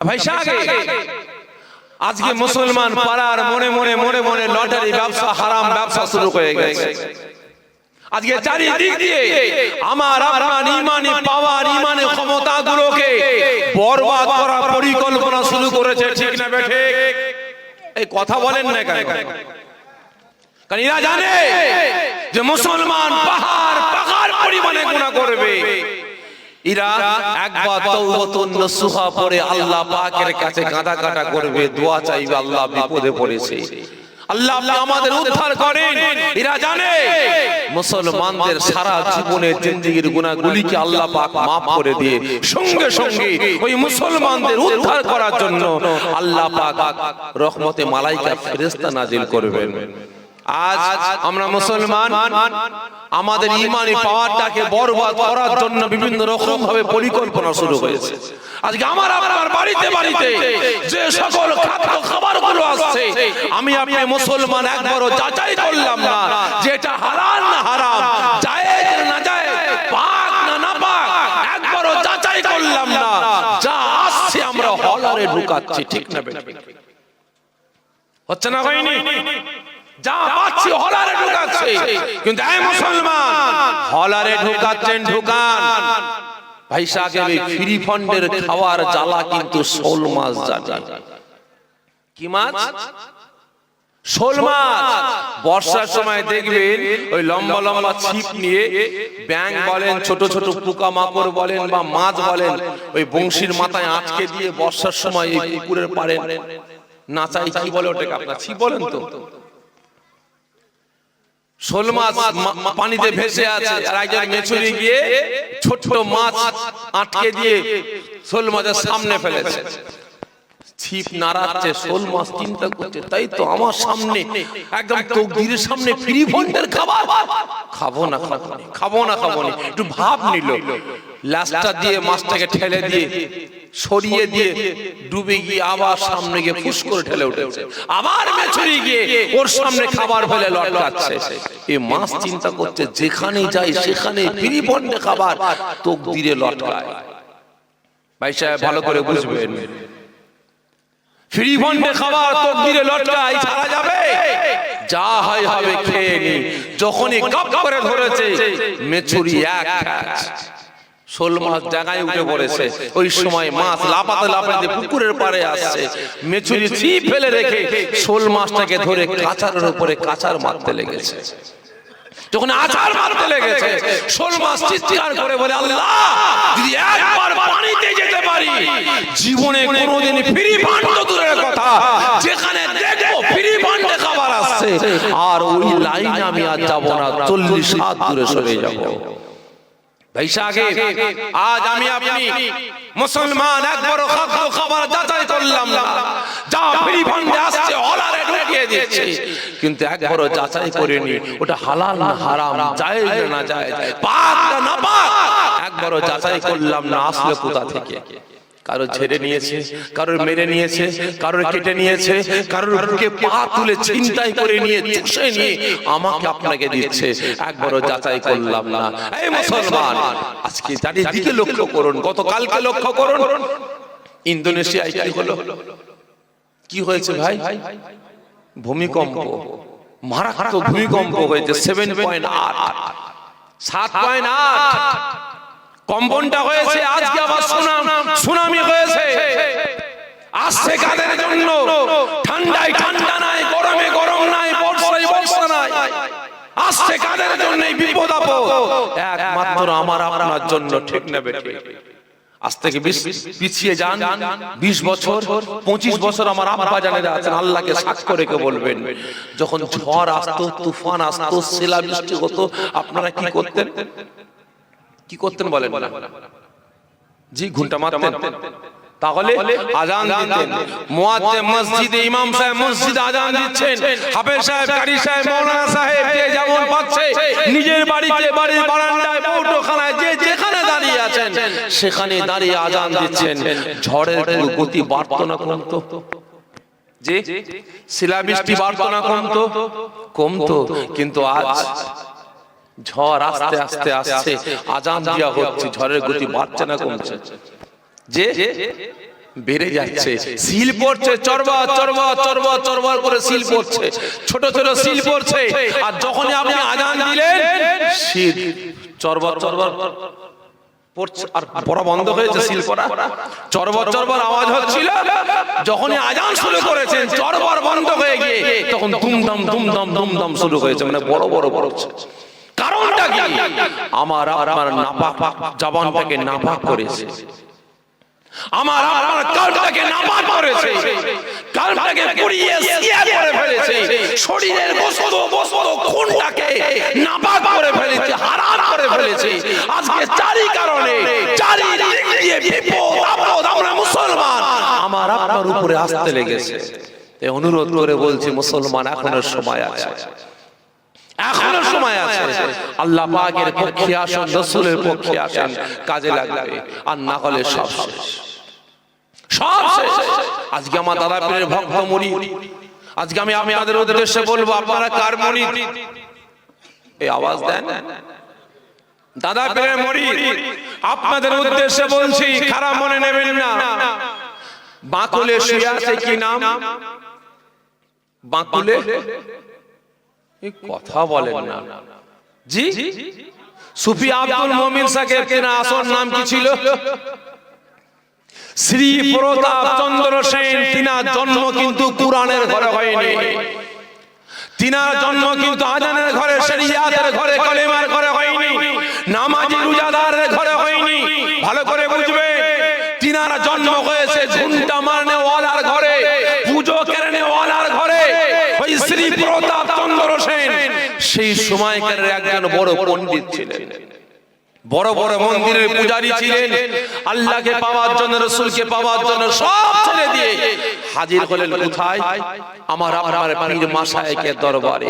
ভাই আজকে মুসলমান পাড়ার মনে মনে মনে মনে লটারি ব্যবসা হারাম ব্যবসা শুরু হয়ে গেছে। আজকে চারিদিক দিয়ে আমার আপনার ইমানি পাওয়ার ইমানি ক্ষমতা গুলোকে বরবাদ করার পরিকল্পনা শুরু করেছে ঠিক না বেঠে এই কথা বলেন না কেন? কারণ এরা জানে যে মুসলমান পাহাড় পাহাড় পরিমাণে গুণা করবে। মুসলমানদের সারা জীবনের জিন্দেগির গুনাহগুলিকে আল্লাহ পাক মাফ করে দিয়ে সঙ্গে সঙ্গে ওই মুসলমানদের উদ্ধার করার জন্য আল্লাহ পাক রহমতে মালাইকা ফেরেশতা নাজিল করবেন। আজ আমরা মুসলমান আমাদের ইমানি পাওয়ারটাকে বরবাদ করার জন্য বিভিন্ন রকম ভাবে পরিকল্পনা শুরু হয়েছে। আজকে আমার আপনার বাড়িতে বাড়িতে যে সকল খাদ্য খাবারগুলো আসছে আমি আপনি মুসলমান একবারও যাচাই করলাম না যে এটা হালাল না হারাম জায়েজ না জায়েজ পাক না না পাক একবারও যাচাই করলাম না। যা আসছে আমরা হলারে ঢুকাচ্ছি ঠিক না হচ্ছে না হয়নি যা পাচ্ছি হলারে ঢুকাচ্ছে। কিন্তু এই মুসলমান হলারে ঢুকাচ্ছেন ঢুকান। ভাই সাহেব এই ফ্রি ফান্ডের খাওয়ার জ্বালা কিন্তু শোল মাছ জানি। কি মাছ? শোল মাছ। বর্ষার সময় দেখবেন ওই লম্বা লম্বা ছিপ নিয়ে ব্যাং বলেন ছোট ছোট পোকা মাকড় বলেন বা মাছ বলেন ওই বংশীর মাথায় আটকে দিয়ে বর্ষার সময় এই পুকুরের পাড়ে নাচাই কি বলে ওটাকে আপনার? ছিপ বলেন তো। শোল মাছ পানিতে ভেসে আছে। আর একজন মেছুরি গিয়ে ছোট মাছ আটকে দিয়ে শোল মাছের সামনে ফেলেছে। ছিপ নাড়াচ্ছে শোল মাছ চিন্তা করছে তাই তো আমার সামনে একদম তকদিরের সামনে ফ্রি ফন্ডের খাবার। খাব না খাব না, খাব না খাব না। একটু ভাব নিল। লাস্টটা দিয়ে মাছটাকে ঠেলে দিয়ে সরিয়ে দিয়ে ডুবে গিয়ে আবার সামনে গিয়ে ফুস করে ঠেলে উঠেছে। আবার মেছুরি গিয়ে ওর সামনে খাবার ফেলে লটকাচ্ছে। এই মাছ চিন্তা করছে যেখানে যাই সেখানে ফ্রি ফন্ডে খাবার তকদিরে লটকায়। ভাই সাহেব ভালো করে বুঝবেন। ফ্রি ফন্ডে খাবার তকদিরে লটকাই ছাড়া যাবে? যা হয় হবে খেয়ে নি। যখনই কাপ করে ধরেছে মেছুরি এক শোল মাছ জায়গায় উঠে পড়েছে। ওই সময় মাছ লাপাতে লাপাতে পুকুরের পাড়ে আসছে মেছুরি ছিপ ফেলে রেখে শোল মাছটাকে ধরে কাঁচারের উপরে কাঁচার মারতে লেগেছে। যখন আচার মারতে লেগেছে শোল মাছ চিৎকার করে বলে আল্লাহ যদি একবার পানিতে যেতে পারি জীবনে কোনোদিন ফ্রি ফান্ড তো দূরের কথা। যেখানে দেখব ফ্রি ফান্ডে খাবার আসছে। আর ওই লাইনে আমি আর যাব না চল্লিশ হাত দূরে সরে যাব। বৈশাখে আজ আমি মুসলমান একবার খবর যাচাই করলাম। না যা ফ্রি ফান্ডে আসছে হলারে ঢুকিয়ে কিন্তু একবারও যাচাই করিনি, ওটা হালাল না হারাম, জায়েজ না জায়েজ, পাক না একবারও যাচাই করলাম না, আসলে কোথা থেকে? কারও ছেড়ে নিয়েছে কারোর মেরে নিয়েছে কারোর কেটে নিয়েছে কারোর বুকে পা তুলে চিন্তাই করে নিয়ে চুষে নিয়ে আমাকে আপনাকে দিচ্ছে একবারও যাচাই করলাম না। এই মুসলমান আজকে চারিদিকে লক্ষ্য করুন গতকালকে লক্ষ্য করুন। ইন্দোনেশিয়ায় কি হলো? কি হয়েছে ভাই? ভূমিকম্প। মারাত্মক ভূমিকম্প হয়েছে সেভেন পয়েন্ট আট সাত পয়েন্ট আট কম্পনটা হয়েছে, আজকে আবার সুনাম, সুনামি হয়েছে। আসছে কাদের জন্য? ঠান্ডায় ঠান্ডা নাই, গরমে গরম নাই, বর্ষায় বর্ষা নাই। আসছে কাদের জন্য বিপদ আপদ? একমাত্র আমার, আপনার জন্য ঠিক নেবে ঠিক আজ থেকে পিছিয়ে যান, বিশ বছর, পঁচিশ বছর আমার আব্বা জানেরা আছেন, আল্লাহকে সাক্ষ্য রেখে বলবেন। যখন ঝড় আসতো, তুফান আসতো শিলা বৃষ্টি হতো, আপনারা কি করতেন? কি করতেন বলেন জি ঘণ্টা মারতেন। তাহলে আজান দিতেন। মুয়াজ্জিন মসজিদে ইমাম সাহেব মসজিদে আজান দিচ্ছেন। হাফেজ সাহেব কারি সাহেব মাওলানা সাহেব যে যেমন পাচ্ছে নিজের বাড়িতে বাড়ির বারান্দায় পৌরখানায় যে যেখানে দাঁড়িয়ে আছেন সেখানে দাঁড়িয়ে আজান দিচ্ছেন। ঝড়ের গতি বাড়তো না কমতো? যে শিলাবৃষ্টি বাড়তো না কমতো? কমতো। কিন্তু আজ ঝড় আস্তে আস্তে আসছে আজান দিয়া হচ্ছে ঝড়ের গতি বাড়ছে না কমছে। যে বেড়ে যাচ্ছে সিল পড়ছে চরবার চরবার চরবার চরবার করে সিল পড়ছে। ছোট ছোট সিল পড়ছে। আর যখনই আপনি আজান দিলেন সিল চরবার চরবার পড়ছে আর পড়া বন্ধ হয়েছে সিল পড়া। চরবার চরবার আওয়াজ হচ্ছিল। যখনই আজান শুরু করেছেন চরবার বন্ধ হয়ে গিয়ে তখন দুমদম দুমদম দুমদম শুরু হয়েছে মানে বড় বড় পড়ছে। কারণটা কি? আমার আপনার নাপাক জবানটাকে নাপাক করেছে। আমার আপনার কালটাকে নাপাক করেছে। কালটাকে পুড়িয়ে সিয়া করে ফেলেছে। শরীরের বস্ত বস্ত খুনটাকে নাপাক করে ফেলেছে হারাম করে ফেলেছে। আজকে চারি কারণে চারি দিক দিয়ে বিপদ আপদ আমরা মুসলমান। আমার আপনার উপরে আসতে লেগেছে। অনুরোধ করে বলছি মুসলমান এখনও সময় আছে। এখনও সময় আছে। আল্লাহ পাকের পক্ষে আসেন রসুলের পক্ষে আসেন কাজে লাগবে আর না হলে সব শেষ। সব শেষ। আজকে আমার দাদা পীরের ভক্ত মরি আজকে আমি আমি আপনাদের উদ্দেশ্যে বলব আপনারা কার মরি এই আওয়াজ দেন। দাদা পীরের মরি আপনাদের উদ্দেশ্যে বলছি খারাপ মনে নেবেন না। বাঁকুলে শুয়ে আছে কি নাম? বাঁকুলে? এই কথা বলেন না। জি? সুফি আব্দুল মমিন সাহেব কেনা আসল নাম কি ছিল? শ্রী প্রতাপ চন্দ্র সেন তিনার জন্ম কিন্তু কোরআনের ঘরে হয়নি। তিনার জন্ম কিন্তু আজানের ঘরে শরিয়াতের ঘরে কলেমার ঘরে হয়নি নামাজি রোজাদারের ঘরে হয়নি ভালো করে বুঝবে তিনার জন্ম হয়েছে ঝুন্টা মারনে ওয়ালার ঘরে পুজো কেড়ে ওয়ালার ঘরে ওই শ্রী প্রতাপ চন্দ্র সেন সেই সময়কার একজন বড় পণ্ডিত ছিলেন। বড় বড় মন্দিরের পূজারী ছিলেন। আল্লাহকে পাওয়ার জন্য রসুলকে পাওয়ার জন্য সব ছেড়ে দিয়ে হাজির হলেন কোথায়? আমার আপনার পীর মাসায়েকের দরবারে।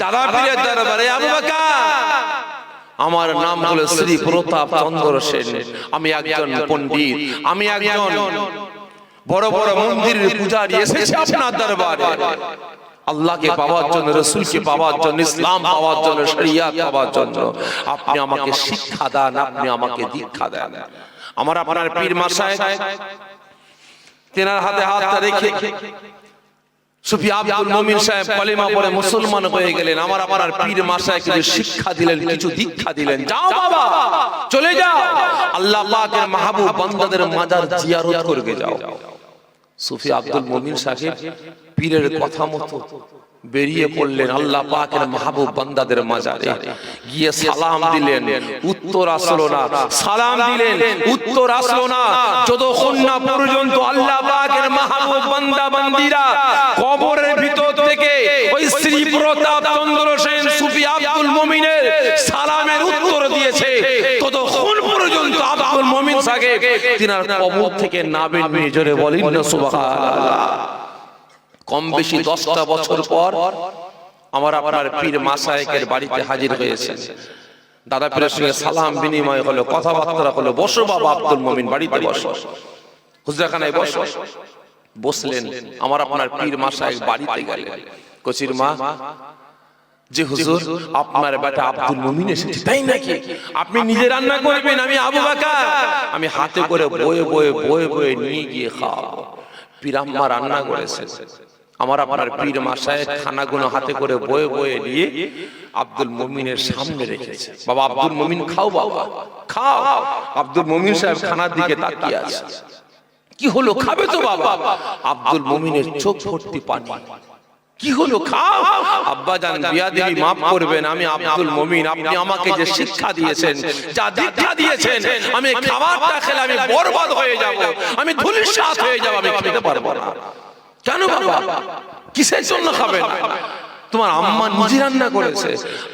দাদা পীরের দরবারে আবু বকর। আমার নাম হলো শ্রী প্রতাপ চন্দ্র সেন। আমি একজন পণ্ডিত। আমি একজন বড় বড় মন্দিরের পূজারী এসেছি আপনার দরবারে। আল্লাহকে পাওয়ার জন্য রসুলকে পাওয়ার জন্য ইসলাম পাওয়ার জন্য শরিয়াত পাওয়ার জন্য আপনি আমাকে শিক্ষা দেন আপনি আমাকে দীক্ষা দেন। আমার আপনার পীর মাসায় তেনার হাতে হাতটা রেখে সুফি আব্দুল মুমিন সাহেব কলেমা পড়ে মুসলমান হয়ে গেলেন আমার আপনার পীর মাসায় কিছু শিক্ষা দিলেন কিছু দীক্ষা দিলেন। যাও বাবা চলে যাও। আল্লাহ পাকের মাহবুব বান্দাদের মাজার জিয়ারত করবে যাও। সুফি আব্দুল মুমিন সাহেব পীরের কথা মতো বেরিয়ে পড়লেন আল্লাহ পাকের মাহবুব বান্দাদের মাজারে। গিয়ে সালাম দিলেন উত্তর আসলো না সালাম দিলেন উত্তর আসলো না। যতক্ষণ না পর্যন্ত আল্লাহ পাকের মাহবুব বান্দা বান্দিরা কবরের ভিতর থেকে ওই শ্রী প্রতাপ চন্দ্র সেন সুফি আব্দুল মুমিনের সালামের উত্তর দিয়েছে। ততক্ষণ পর্যন্ত আব্দুল মুমিন সাহেব তিনার কবর থেকে নাবেন নিয়ে জোরে বলেন না সুবহানাল্লাহ। কম বেশি দশটা বছর পর আমার আপনার পীর মাসায়েকের বাড়িতে হাজির হয়েছে। দাদা পীরের সঙ্গে সালাম বিনিময় হলো কথাবার্তা হলো বসো বাবা আব্দুল মমিন বাড়িতে বসো। হুজরাখানায় বসো। বসলেন। আমার আপনার পীর মাসায়েক বাড়িতে গেলেন। কচির মা যে হুজুর আপনার বেটা আব্দুল মুমিন এসেছে। তাই নাকি? আপনি নিজে রান্না করবেন আমি আবু বাকার। আমি হাতে করে বয়ে বয়ে বয়ে বয়ে নিয়ে গিয়ে খাওয়াবো পীরাম্মা রান্না করেছে আমার আপনার পীর মাসায় খানাগুলো হাতে করে বয়ে বয়ে নিয়ে আব্দুল মমিনের সামনে রেখেছে। বাবা, আব্দুল মুমিন খাও বাবা। খাও। আব্দুল মমিন সাহেব খানার দিকে তাকিয়ে আছে। কি হলো? খাবে তো বাবা। আব্দুল মমিনের চোখ ভর্তি পানি। কি হলো? খাও। আব্বা জান, বিয়া দেবী মাফ করবেন, আমি আব্দুল মমিন। আপনি আমাকে যে শিক্ষা দিয়েছেন, যা দীক্ষা দিয়েছেন, আমি খাবারটা খেলে আমি বরবাদ হয়ে যাব, আমি ধুলিসাৎ হয়ে যাব, আমি খেতে পারব না। কেন বাবা কিসের জন্য খাবেন? তোমার আম্মা নিজে রান্না করেছে।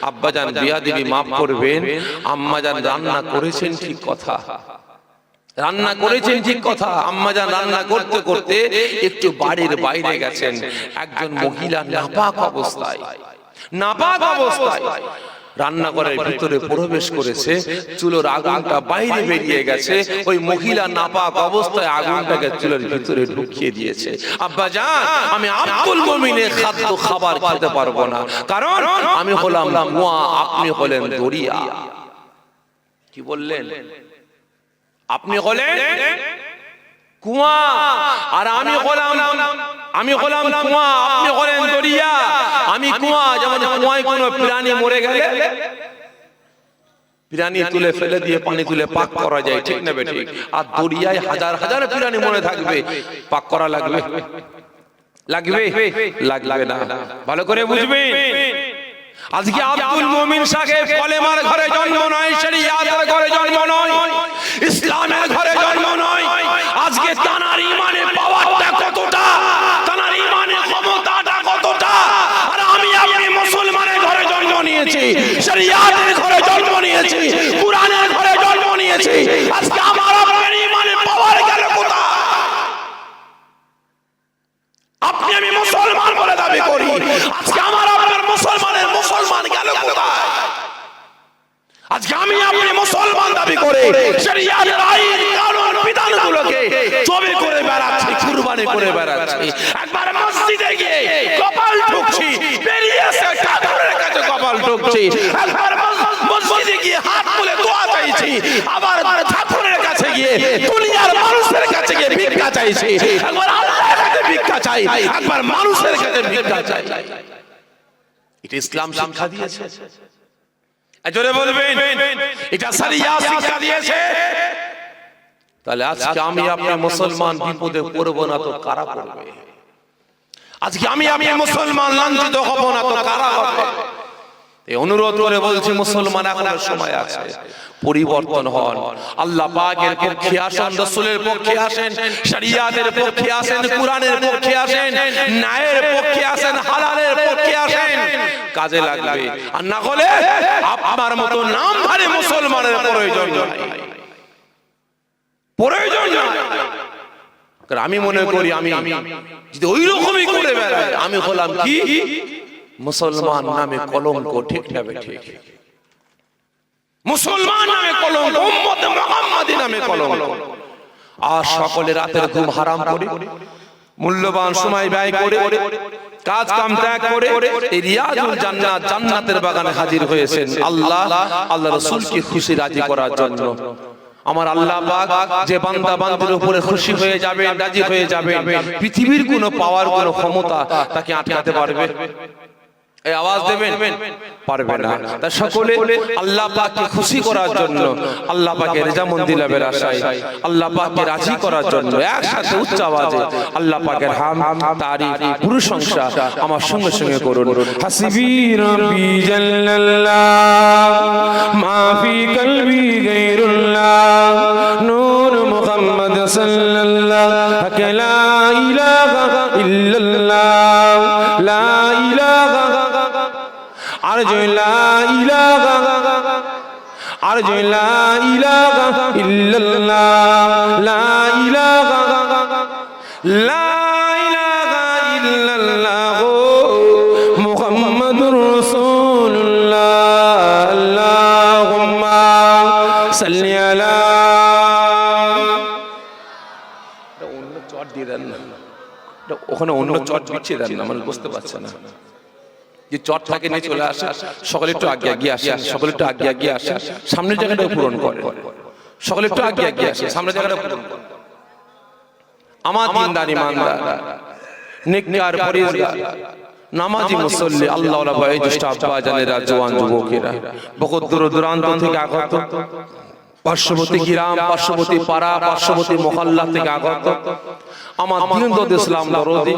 আব্বা জান বিয়া দেবী মাফ করবেন। আম্মা জান রান্না করেছেন ঠিক কথা। রান্না করেছেন ঠিক কথা। আম্মা জান রান্না করতে করতে একটু বাড়ির বাইরে গেছেন। একজন মহিলা নাপাক অবস্থায়। নাপাক অবস্থায়। রান্নাঘরের ভিতরে প্রবেশ করেছে চুলোর আগুনটা বাইরে বেরিয়ে গেছে ওই মহিলা নাপাক অবস্থায় আগুনটাকে চুলোর ভিতরে ঢুকিয়ে দিয়েছে। আব্বা জান আমি আব্দুল মুমিনের খাদ্য খাবার খেতে পারব না। কারণ আমি হলাম মুয়া আপনি হলেন দরিয়া। কি বললেন। আপনি হলেন কুয়া। আর আমি হলাম আমি হলাম কুয়া। আপনি হলেন দরিয়া। আমি কুয়া। যেমন কুয়ায় কোনো প্রাণী মরে গেলে প্রাণী তুলে ফেলে দিয়ে পানি তুলে পাক করা যায়। ঠিক না আর দরিয়ায় হাজার হাজার প্রাণী মরে থাকবে। পাক করা লাগবে। লাগবে। লাগবে? না। ভালো করে বুঝবেন আজকে আব্দুল মুমিন সাহেব কলেমার ঘরে জন্ম নয় শরিয়াতের ঘরে জন্ম নয়। ইসলামের ঘরে জন্ম নয়। তানার ইমানের পাওয়ারটা কতটা? তানার ইমানের ক্ষমতাটা কতটা? আর আমি আপনি মুসলমানের ঘরে জন্ম নিয়েছি, শরিয়াতের ঘরে জন্ম নিয়েছি, কোরআনের ঘরে জন্ম নিয়েছি। আজকে আমার আপনার ইমানের পাওয়ার গেল কোথায়? আপনি আমি মুসলমান বলে দাবি করি। আজকে আমার আপনার মুসলমানের মুসলমান গেল কোথায় আজকে আমি আপনি মুসলমান দাবি করে আইন কানুন বিধানগুলোকে করে বেড়াচ্ছি কুরবানি করে বেড়াচ্ছি। একবার মসজিদে গিয়ে কপাল ঠুকছি বেরিয়ে এসে ঠাকুরের কাছে কপাল ঠুকছি একবার মসজিদে গিয়ে হাত তুলে দোয়া চাইছি আবার ঠাকুরের কাছে গিয়ে দুনিয়ার মানুষের কাছে গিয়ে ভিক্ষা চাইছি। একবার আল্লাহর কাছে ভিক্ষা চাই একবার মানুষের কাছে ভিক্ষা চাই। এটা ইসলাম শিক্ষা দিয়েছে। জোরে বলবেন এটা সারিয়া শিক্ষা দিয়েছে। তাহলে আজকে আমি আপনি মুসলমান বিপদে পড়ব না তো কারা পড়বে? আজকে আমি আমি মুসলমান লাঞ্ছিত হব না তো কারা হবে? এই অনুরোধ করে বলছি, মুসলমান এখনও সময় আছে। পরিবর্তন হন। আল্লাহ পাকের পক্ষে আসেন, রসুলের পক্ষে আসেন, শরিয়াতের পক্ষে আসেন, কোরআনের পক্ষে আসেন, ন্যায়ের পক্ষে আসেন, হালালের পক্ষে আসেন। কাজে লাগবে। আর না হলে আপনার মতো নামধারী মুসলমানের প্রয়োজন নাই। প্রয়োজন নাই। আমি মনে করি, আমি যদি ওই রকমই করে বেড়াই, আমি হলাম কি? মুসলমান নামে কলঙ্ক ঠিক না ঠিক মুসলমান নামে কলঙ্ক। উম্মত মুহাম্মাদি নামে কলঙ্ক। আর সকলে রাতের ঘুম হারাম করে। মূল্যবান সময় ব্যয় করে কাজ কাম ত্যাগ করে এই রিয়াজুল জান্নাত জান্নাতের বাগানে হাজির হয়েছেন আল্লাহ। আল্লাহ। রাসূলকে খুশি রাজি করার জন্য। আমার আল্লাহ পাক যে বান্দা বান্দির উপরে খুশি হয়ে যাবে রাজি হয়ে যাবে পৃথিবীর কোনো পাওয়ার কোনো ক্ষমতা তাকে আটকাতে পারবে। এই আওয়াজ দেবেন? পারবে না। তা সকলে আল্লাহ পাককে খুশি করার জন্য আল্লাহ পাককে রেজা মন্দির লাভের আশায় আল্লাহ পাককে রাজি করার জন্য একসাথে উচ্চ আওয়াজে আল্লাহ পাকের হাম তারি প্রশংসা আমার সঙ্গে সঙ্গে করুন। হাসিবি রব্বি জাল্লাল্লাহ মাফি কলবি গায়রুল্লাহ নূর মুহাম্মদ সাল্লাল্লাহ লা ইলাহা ইল্লাল্লাহ লা ইলাহা আর জয়লা ইলাগা আর জয়লা ইলাগা ইল্লাল্লাহ, লা ইলাগা লা ইলাগা ইল্লাল্লাহ, মুহাম্মাদুর রাসূলুল্লাহ, আল্লাহুম্মা সাল্লি আলা অন্য চট দিয়ে ওখানে অন্য চট দিচ্ছে দেন না মানে বুঝতে পারছে না। যে চট থাকে নিয়ে চলে আসে সকলে একটু আগে আগে আসে সকলে একটু আগে আগে আসে। সামনের জায়গাটা পূরণ করে। সকলে একটু আগে আগে আসে সামনের জায়গাটা পূরণ করে। আমার দিনদার ইমানদার নেককার পরিজগার নামাজি মুসল্লি আল্লাহ ওয়ালা বয়োজ্যেষ্ঠ আব্বা জানেরা জওয়ান যুবকেরা। বহুত দূর দূরান্ত থেকে আগত। পার্শ্ববর্তী গ্রাম পার্শ্ববর্তী পাড়া পার্শ্ববর্তী মহল্লা থেকে আগত। আমার ইসলাম দরদি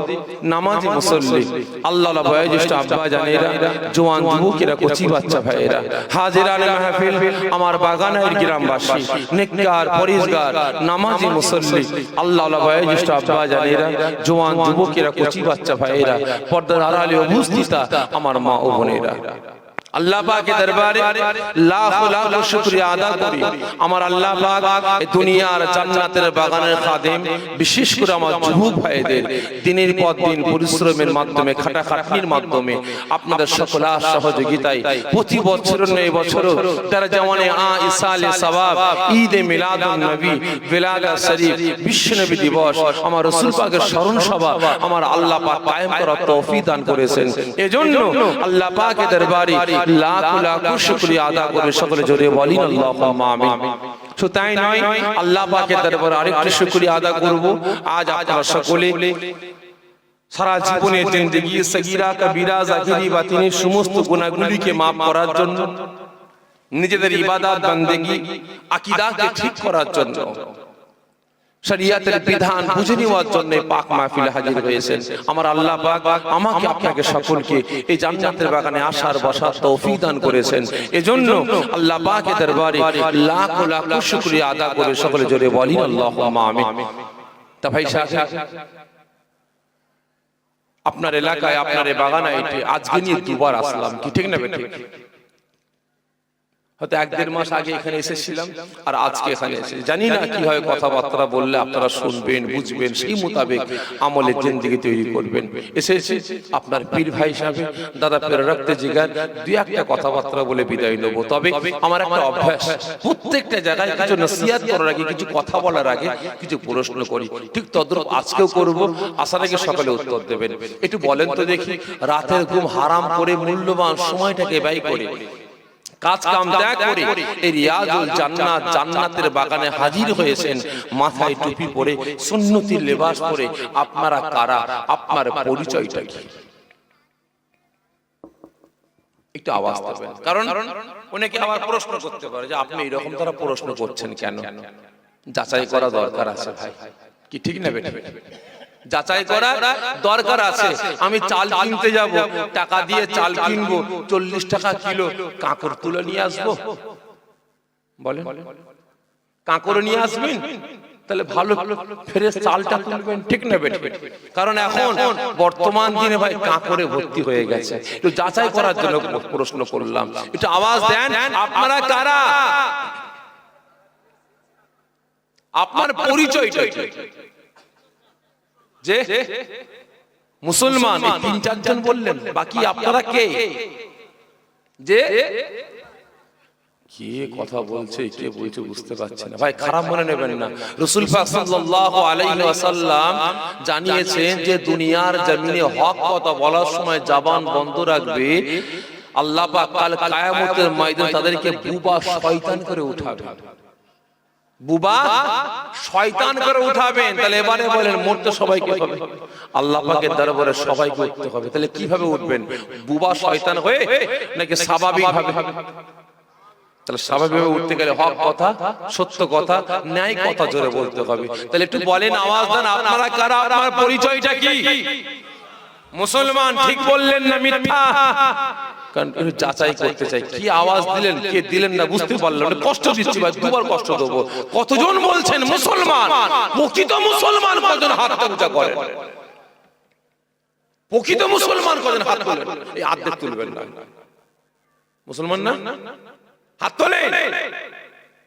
নামাজি মুসল্লি আল্লাহ ওয়ালা বয়োজ্যেষ্ঠ আব্বা জানেরা জওয়ান যুবকেরা কচি বাচ্চা ভাইয়েরা। হাজিরানে মাহফিল আমার বাগানের গ্রামবাসী নেককার পরিজগার নামাজি মুসল্লি আল্লাহ ওয়ালা বয়োজ্যেষ্ঠ আব্বা জানেরা জওয়ান যুবকেরা কচি বাচ্চা ভাইয়েরা পর্দার আড়ালে উপস্থিতা আমার মা ও বোনেরা। আল্লাহ পাকের দরবারে লাখ লাখ শুকরিয়া আদা করি। আমার আল্লাহ পাক এই দুনিয়ার জান্নাতের বাগানের খাদেম, বিশেষ করে আমার যুবক ভাইদের দিনের পর দিন পরিশ্রমের মাধ্যমে, খাটাখাটনির মাধ্যমে, আপনাদের সকল সহযোগিতায় প্রতি বছর নয় বছরও তারা যেমন আ ইসালে সওয়াব ঈদ মিলাদুন নবী বিলাদা শরীফ, বিশ্ব নবী দিবস, আমার রাসূল পাকের স্মরণ সভা, আমার আল্লাহ পাক কায়েম করার তৌফিক দান করেছেন। এজন্য আল্লাহ পাকের দরবারে লাখ লাখ শুকরিয়া আদা সকলে জোরে বলেন আল্লাহুম্মা আমিন। তাই নয় আল্লাহ পাকের দরবারে আরেকটু শুকরিয়া আদা করব। আজ আপনারা সকলে সারা জীবনের জিন্দগি সগীরা কবিরা জাহিরি বাতিনি সমস্ত গুনাহগুলিকে maaf করার জন্য নিজেদের ইবাদত বান্দেগি আকীদাকে ঠিক করার জন্য। শরিয়াতের বিধান বুঝে নেওয়ার জন্য পাক মাহফিলে হাজির হয়েছেন। আমার আল্লাহ পাক আমাকে আপনাকে সকলকে এই জান্নাতের বাগানে আসার বসার তৌফিক দান করেছেন। এজন্য আল্লাহ পাকের দরবারে লাখ লাখ শুকরিয়া আদা করে সকলে জোরে বলি আল্লাহুম্মা আমিন। তা ভাই সাহেব আপনার এলাকায় আপনার এই বাগানে আজকে নিয়ে দুবার আসলাম কি? ঠিক না বেঠিক। হয়তো এক দেড় মাস আগে এখানে এসেছিলাম আর আজকে এখানে এসেছি। জানি না কি হয় কথাবার্তা বললে আপনারা শুনবেন বুঝবেন সেই মোতাবেক আমলের জিন্দিগি তৈরি করবেন। এসেছি আপনার পীর ভাই হিসাবে দাদা পেরে রাখতে জিগার দুই একটা কথাবার্তা বলে বিদায় নেব। তবে আমার একটা অভ্যাস প্রত্যেকটা জায়গায় কিছু নসিহাত করার আগে কিছু কথা বলার আগে কিছু প্রশ্ন করি। ঠিক তদ্রুপ আজকেও করব আসার আগে সকালে উত্তর দেবেন। একটু বলেন তো দেখি রাতের ঘুম হারাম করে মূল্যবান সময়টাকে ব্যয় করে। কাজ কাম ত্যাগ করে। এই রিয়াজুল জান্নাত জান্নাতের বাগানে হাজির হয়েছেন মাথায় টুপি পরে লেবাস পরে। আপনারা কারা? আপনার পরিচয়টা কি? একটু আওয়াজ দেবেন। কারণ অনেকে প্রশ্ন করতে পারে যে আপনি এরকম তারা প্রশ্ন করছেন কেন? যাচাই করা দরকার আছে ভাই। কি ঠিক না বেটা যাচাই করা দরকার আছে। আমি চাল কিনতে যাব টাকা দিয়ে চাল কিনবো চল্লিশ টাকা কিলো কাঁকড় তুলে নিয়ে আসব। বলেন। কাঁকড় নিয়ে আসবেন? তাহলে ভালো ফ্রেশ চালটা তুলবেন ঠিক না বেটে কারণ এখন বর্তমান দিনে ভাই কাঁকড়ে ভর্তি হয়ে গেছে। একটু যাচাই করার জন্য প্রশ্ন করলাম। একটু আওয়াজ দেন আপনারা কারা? আপনার পরিচয়? যে মুসলমান তিন চারজন বললেন, বাকি আপনারা কে? যে কে কথা বলছে, কে বলছে বুঝতে পারছি না। ভাই, খারাপ মনে নেবেন না। রসুল সাল্লাল্লাহু আলাইহি ওয়াসাল্লাম জানিয়েছেন যে দুনিয়ার জমিনে হক কথা বলার সময় জবান বন্ধ রাখবে। আল্লাহ পাক কাল ময়দানে তাদেরকে বুবা শয়তান করে উঠাবে। বুবা শয়তান করে উঠাবেন তাহলে এবারে বলেন মরতে সবাইকে হবে। আল্লাহ পাকের দরবারে সবাইকে উঠতে হবে। তাহলে কীভাবে উঠবেন? বুবা শয়তান হয়ে নাকি স্বাভাবিক ভাবে তাহলে স্বাভাবিকভাবে উঠতে গেলে হক কথা সত্য কথা ন্যায় কথা জোরে বলতে হবে। তাহলে একটু বলেন আওয়াজ দেন আপনারা কারা? আপনার পরিচয়টা কি? মুসলমান ঠিক বললেন না মিথ্যা? কারণ যাচাই করতে চাই। কি আওয়াজ দিলেন কে দিলেন না বুঝতে পারলাম কষ্ট দিচ্ছি ভাই দুবার কষ্ট দেবো। কতজন বলছেন মুসলমান? প্রকৃত মুসলমান কজন হাত উঁচা করেন? প্রকৃত মুসলমান কজন হাত তোলেন? এই আর্ধেক তুলবেন না। মুসলমান না? হাত তোলে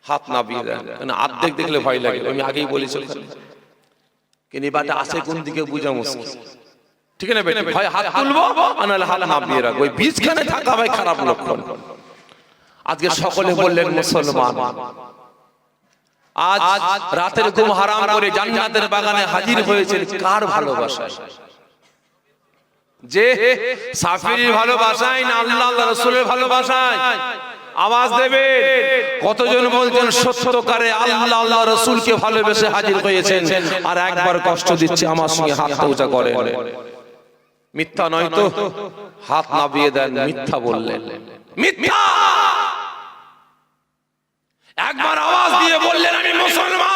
হাত না বিয়ে দেন। আর্ধেক দেখলে ভয় লাগে। আমি আগেই বলেছি কিন্তু এবারটা আসে কোন দিকে বুঝা মুশকিল। ঠিক আছে বেটা হয় হাত তুলবো? আর নাহলে হাত না বিয়ে রাখব। ওই বীজখানে থাকা ভাই খারাপ লক্ষণ। আজকে সকলে বললেন মুসলমান। আজ রাতের ঘুম হারাম করে জান্নাতের বাগানে হাজির হয়েছেন কার ভালোবাসায়? যে সাফির ভালোবাসায় না আল্লাহ আল্লাহ রসুলের ভালোবাসায়? আওয়াজ দেবে। কতজন বলছেন সত্যকারে আল্লাহ আল্লাহ রসুলকে ভালোবেসে হাজির হয়েছেন। আর একবার কষ্ট দিচ্ছে আমার সঙ্গে হাত উঁচা করে মিথ্যা নয় তো? হাত নাবিয়ে দেন মিথ্যা বললেন। মিথ্যা! একবার আওয়াজ দিয়ে বললেন আমি মুসলমান!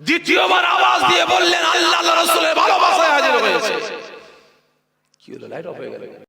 দ্বিতীয়বার আওয়াজ দিয়ে বললেন আল্লাহ রসুলের ভালোবাসায় হাজির হয়েছে। কি হলো? লাইট অফ হয়ে গেল।